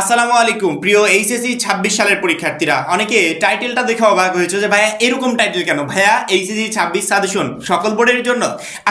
আসসালামু আলাইকুম, প্রিয় এইচএসসি ছাব্বিশ সালের পরীক্ষার্থীরা। অনেকে টাইটেলটা দেখে অবাক হয়েছে যে, ভাইয়া, এরকম টাইটেল কেন? ভাইয়া, এইচএসসি ছাব্বিশ সাজেশন সকল বোর্ডের জন্য।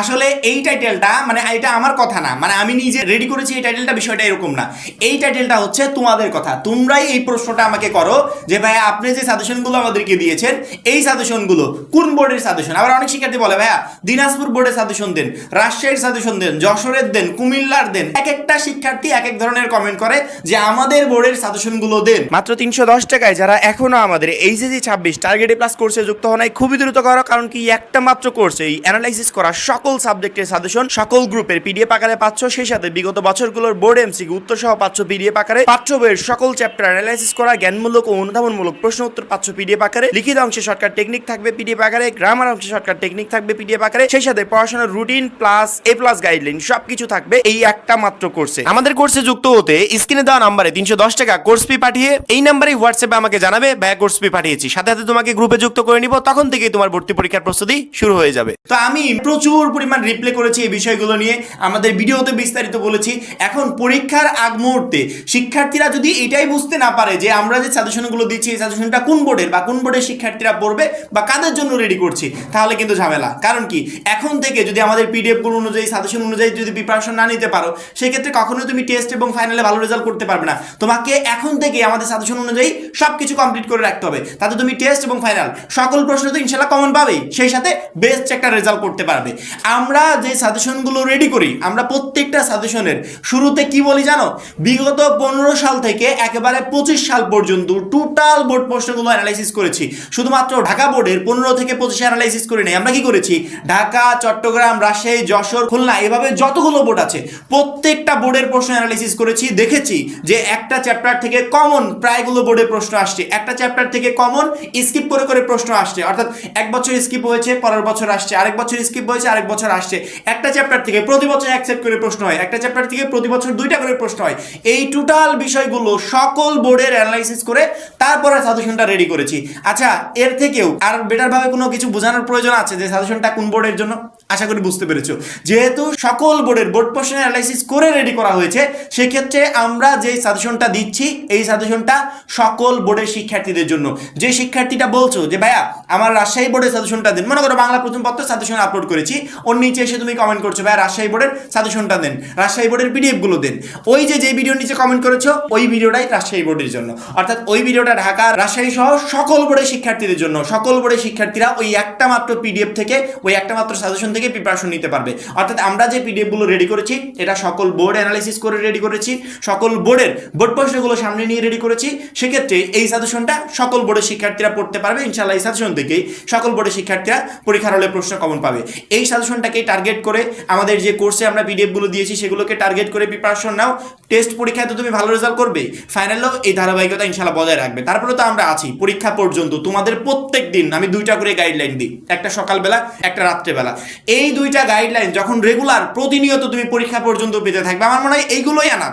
আসলে এই টাইটেলটা মানে এটা আমার কথা না। মানে আমি নিজে রেডি করেছি এই টাইটেলটা, বিষয়টা এরকম না। এই টাইটেলটা হচ্ছে তোমাদের কথা। তোমরাই এই প্রশ্নটা আমাকে করো যে, ভাইয়া, আপনি যে সাজেশনগুলো আমাদেরকে দিয়েছেন, এই সাজেশনগুলো কোন বোর্ডের সাজেশন আবার অনেক শিক্ষার্থী বলে, ভাইয়া, দিনাজপুর বোর্ডের সাজেশন দেন, রাজশাহীর সাজেশন দেন, যশোরের দেন, কুমিল্লার দেন। এক একটা শিক্ষার্থী এক এক ধরনের কমেন্ট করে যে, আমাদের বোর্ডের সাজেশনগুলো দেন। মাত্র তিনশো দশ টাকায় যারা এখনও আমাদের এইচএসি ছাব্বিশ টার্গেটে প্লাস কোর্সে যুক্ত হন খুবই দ্রুত করো কারণ কি একটা মাত্র কোর্সে এই অ্যানালাইসিস করা সকল সাবজেক্টের সাজেশন সকল গ্রুপের পিডিএফ আকারে পাচ্ছ সেই সাথে বিগত বছরগুলোর বোর্ড এমসি উত্তর সহ পাচ্ছ পিডিএফ আকারে পাঠ্য বইয়ের সকল চ্যাপ্টার অ্যানালাইসিস করা জ্ঞানমূলক ও অনুধাবনমূলক প্রশ্ন উত্তর পাচ্ছ পিডিএফ আকারে লিখিত অংশে শর্টকাট টেকনিক থাকবে পিডিএফ আকারে গ্রামার অংশে শর্টকাট টেকনিক থাকবে পিডিএফ আকারে সেই সাথে পড়াশোনার routine plus A plus guideline সবকিছু থাকবে এই একটা মাত্র কোর্সে আমাদের কোর্সে যুক্ত হতে স্ক্রিনে দেওয়া নাম্বারে তিনশো দশ টাকা কোর্স ফি পাঠিয়ে এই নাম্বারে হোয়াটসঅ্যাপে আমাকে জানাবে, ভাইয়া কোর্স ফি পাঠিয়েছি। সাথে সাথে তোমাকে গ্রুপে যুক্ত করে নিব, তখন থেকেই তোমার ভর্তি পরীক্ষার প্রস্তুতি শুরু হয়ে যাবে। তো আমি প্রচুর পরিমাণ রিপ্লে করেছি এই বিষয়গুলো নিয়ে। আমাদের ভিডিওতে বিস্তারিত বলেছি। এখন পরীক্ষার আগ মুহূর্তে শিক্ষার্থীরা যদি এটাই বুঝতে না পারে যে আমরা যে সাজেশনগুলো দিচ্ছি, এই সাজেশনটা কোন বোর্ডের বা কোন বোর্ডের শিক্ষার্থীরা পড়বে বা কাদের জন্য রেডি করছি, তাহলে কিন্তু ঝামেলা। কারণ কি? এখন থেকে যদি আমাদের পিডিএফগুলো অনুযায়ী সাজেশন অনুযায়ী যদি প্রিপারেশন না নিতে পারো, সেক্ষেত্রে কখনোই তুমি টেস্ট এবং ফাইনালে ভালো রেজাল্ট করতে পারবে না। তোমাকে এখন থেকে আমাদের সাজেশন অনুযায়ী সব কিছু কমপ্লিট করে রাখতে হবে। তাতে তুমি টেস্ট এবং ফাইনাল সকল প্রশ্ন তো ইনশাল্লাহ কমন পাবেই সেই সাথে বেস্ট একটা রেজাল্ট করতে পারবে। আমরা যে সাজেশনগুলো রেডি করি, আমরা প্রত্যেকটা সাজেশনের শুরুতে কি বলি জানো? বিগত পনেরো সাল থেকে একেবারে পঁচিশ সাল পর্যন্ত টোটাল বোর্ড প্রশ্নগুলো অ্যানালাইসিস করেছি। শুধুমাত্র ঢাকা বোর্ডের পনেরো থেকে পঁচিশে অ্যানালাইসিস করে নেই। আমরা কি করেছি? ঢাকা, চট্টগ্রাম, রাজশাহী, যশোর, খুলনা, এভাবে যতগুলো বোর্ড আছে, প্রত্যেকটা বোর্ডের প্রশ্ন অ্যানালাইসিস করেছি, দেখেছি যে একটা চ্যাপ্টার থেকে কমন প্রায়গুলো বোর্ডে প্রশ্ন আসছে। একটা চ্যাপ্টার থেকে কমন স্কিপ করে করে প্রশ্ন আসছে। অর্থাৎ এক বছর স্কিপ হয়েছে, পরের বছর আসছে। আরেক বছর স্কিপ হয়েছে, আরেক বছর আসছে। একটা চ্যাপ্টার থেকে প্রতি বছর এক সেট করে প্রশ্ন হয়। একটা চ্যাপ্টার থেকে প্রতি বছর দুইটা করে প্রশ্ন হয়। এই টোটাল বিষয়গুলো সকল বোর্ডের অ্যানালাইসিস করে তারপরে সাজেশনটা রেডি করেছি। আচ্ছা এর থেকেও আর বেটার ভাবে কোনো কিছু বোঝানোর প্রয়োজন আছে যে সাজেশনটা কোন বোর্ডের জন্য? আশা করি বুঝতে পেরেছ। যেহেতু সকল বোর্ডের বোর্ড প্রশ্ন অ্যানালাইসিস করে রেডি করা হয়েছে, সেক্ষেত্রে আমরা যে সাজেশনটা দিচ্ছি, এই সাজেশনটা সকল বোর্ডের শিক্ষার্থীদের জন্য। যে শিক্ষার্থীটা বলছো যে, ভাইয়া, আমার রাজশাহী বোর্ডের সাজেশনটা দিন। মনে করো বাংলা প্রথম পত্র সাজেশন আপলোড করেছি, ওর নিচে এসে তুমি কমেন্ট করছ, ভাইয়া, রাজশাহী বোর্ডের সাজেশনটা দেন, রাজশাহী বোর্ডের পিডিএফগুলো দেন। ওই যে যে ভিডিওর নিচে কমেন্ট করেছ, ওই ভিডিওটাই রাজশাহী বোর্ডের জন্য। অর্থাৎ ওই ভিডিওটা ঢাকা, রাজশাহী সহ সকল বোর্ডের শিক্ষার্থীদের জন্য, সকল বোর্ডের শিক্ষার্থীরা ওই একটা মাত্র পিডিএফ থেকে ওই একটা মাত্র সাজেশন থেকে প্রিপারেশন নিতে পারবে। অর্থাৎ আমরা যে পিডিএফগুলো রেডি করেছি, এটা সকল বোর্ড অ্যানালাইসিস করে রেডি করেছি, সকল বোর্ডের বোর্ড প্রশ্নগুলো সামনে নিয়ে রেডি করেছি। সেক্ষেত্রে এই সাজেশনটা সকল বোর্ডের শিক্ষার্থীরা পড়তে পারবে। ইনশাল্লাহ এই সাজেশন থেকেই সকল বোর্ডের শিক্ষার্থীরা পরীক্ষার হলে প্রশ্ন কমন পাবে। এই সাজেশনটাকে টার্গেট করে আমাদের যে কোর্সে আমরা পিডিএফগুলো দিয়েছি, সেগুলোকে টার্গেট করে প্রিপারেশন নাও। টেস্ট পরীক্ষায় তো তুমি ভালো রেজাল্ট করবে। ফাইনালেও এই ধারাবাহিকতা ইনশাল্লাহ বজায় রাখবে। তারপরে তো আমরা আছি, পরীক্ষা পর্যন্ত। তোমাদের প্রত্যেক দিন আমি দুইটা করে গাইডলাইন দিই। একটা সকালবেলা, একটা রাত্রেবেলা। এই দুইটা গাইডলাইন যখন রেগুলার প্রতিনিয়ত তুমি পরীক্ষা পর্যন্ত পেতে থাকবে। আমার মনে হয় এইগুলোই আনা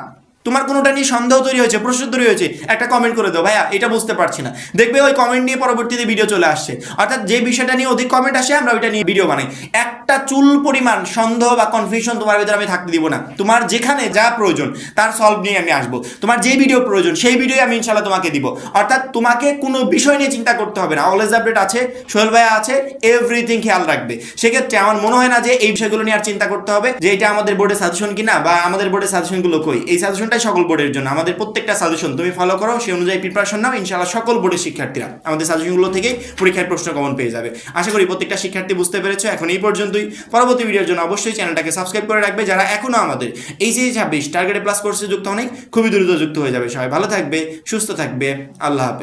তোমার কোনোটা নিয়ে সন্দেহ তৈরি হয়েছে, প্রশ্ন তৈরি হয়েছে, একটা কমেন্ট করে দাও, ভাইয়া, এটা বুঝতে পারছি না। দেখবে ওই কমেন্ট নিয়ে পরবর্তীতে ভিডিও চলে আসছে। অর্থাৎ যে বিষয়টা নিয়ে অধিক কমেন্ট আসে, আমরা ওইটা নিয়ে ভিডিও বানাই। একটা চুল পরিমাণ, সন্দেহ বা কনফিউশন তোমার ভিতরে আমি থাকতে দিব না। তোমার যেখানে যা প্রয়োজন, তার সলভ নিয়ে আমি আসব। তোমার যে ভিডিও প্রয়োজন, সেই ভিডিও আমি ইনশাল্লাহ তোমাকে দিব। অর্থাৎ তোমাকে কোনো বিষয় নিয়ে চিন্তা করতে হবে না। অলওয়েজ আপডেট আছে, সোহেল ভাইয়া আছে এভরিথিং খেয়াল রাখবে। সেক্ষেত্রে আমার মনে হয় না যে এই বিষয়গুলো নিয়ে আর চিন্তা করতে হবে যে এটা আমাদের বোর্ডের সাজেশন কিনা বা আমাদের বোর্ডের সাজেশনগুলো কই। এই সাজেশনটাই সকল বোর্ডের জন্য। আমাদের প্রত্যেকটা সাজেশন তুমি ফলো করো, সেই অনুযায়ী প্রিপারেশন নাও, ইনশাআল্লাহ সকল বোর্ডের শিক্ষার্থীরা আমাদের সাজেশনগুলো থেকেই পরীক্ষার প্রশ্ন কমন পেয়ে যাবে। আশা করি প্রত্যেকটা শিক্ষার্থী বুঝতে পেরেছ, এখন এই পর্যন্তই। পরবর্তী ভিডিওর জন্য অবশ্যই চ্যানেলটাকে সাবস্ক্রাইব করে রাখবে, যারা এখনও আমাদের এই যে ছাব্বিশ টার্গেটে প্লাস কোর্সে যুক্ত অনেক খুবই দ্রুত যুক্ত হয়ে যাবে সবাই। ভালো থাকবে, সুস্থ থাকবে, আল্লাহ হাফেজ।